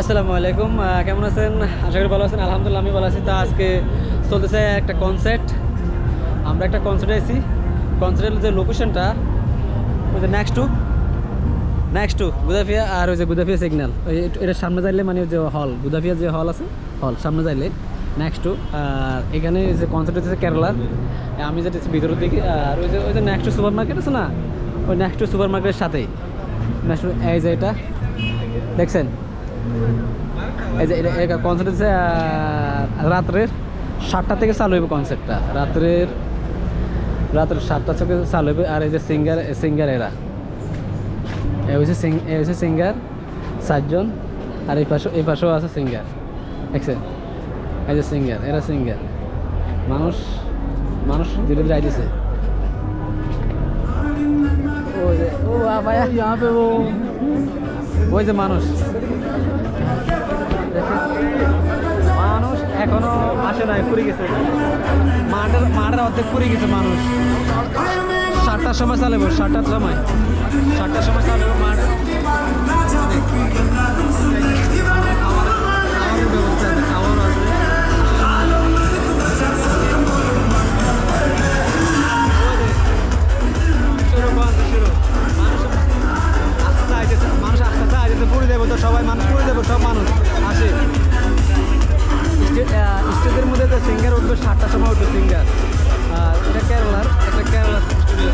আসসালামু আলাইকুম কেমন আছেন? আশা করি ভালো আছেন। আলহামদুলিল্লাহ আমি ভালো আছি। তা আজকে চলতেছে একটা কনসার্ট আমরা একটা কনসার্টে আছি। কনসার্টের যে লোকেশনটা ওই যে নেক্সট টু নেক্সট টু গুদাফিয়া আর ওই যে গুদাফিয়া সিগন্যাল ওই এটা সামনে যাইলে মানে যে হল গুদাফিয়া যে হল আছে হল সামনে যাইলে নেক্সট টু আর এখানে যে কনসার্ট হচ্ছে কেরালার আমি যেটা ভিতরের দিকে, আর ওই যে ওই যে নেক্সট টু সুপার মার্কেট আছে না? ওই নেক্সট টু সুপার মার্কেটের সাথেই নেক্সট এই যে এটা। দেখছেন? এই যে এটা কনসার্ট হচ্ছে আহ, রাত্রের সাতটা থেকে চালু হইবে কনসার্টটা রাত্রের রাত্রের সাতটা থেকে চালু হইবে আর এই যে সিঙ্গার সিঙ্গার এরা এ হচ্ছে সিং এ হচ্ছে সিঙ্গার সাতজন আর এই পাশে এই পাশেও আছে সিঙ্গার দেখছেন এই যে সিঙ্গার এরা সিঙ্গার মানুষ মানুষ ধীরে ধীরে আইতেছে ওই যে ও ভাইয়া यहाँ पे वो ওই যে মানুষ মানুষ এখনও আসে নাই পুরে গেছে। মাঠের মাঠের অর্ধেক পুরে গেছে মানুষ। সাতটার সময় চালাব, সাতটার সময়। সাতটার সময় চালাব মাঠ। মানুষ আস্তে আস্তে আইতেছে পুরে দেবো তো সবাই, মানুষ পুরে দেবো সব মানুষ। আর এটা কেরালার একটা কেরালা স্টুডিও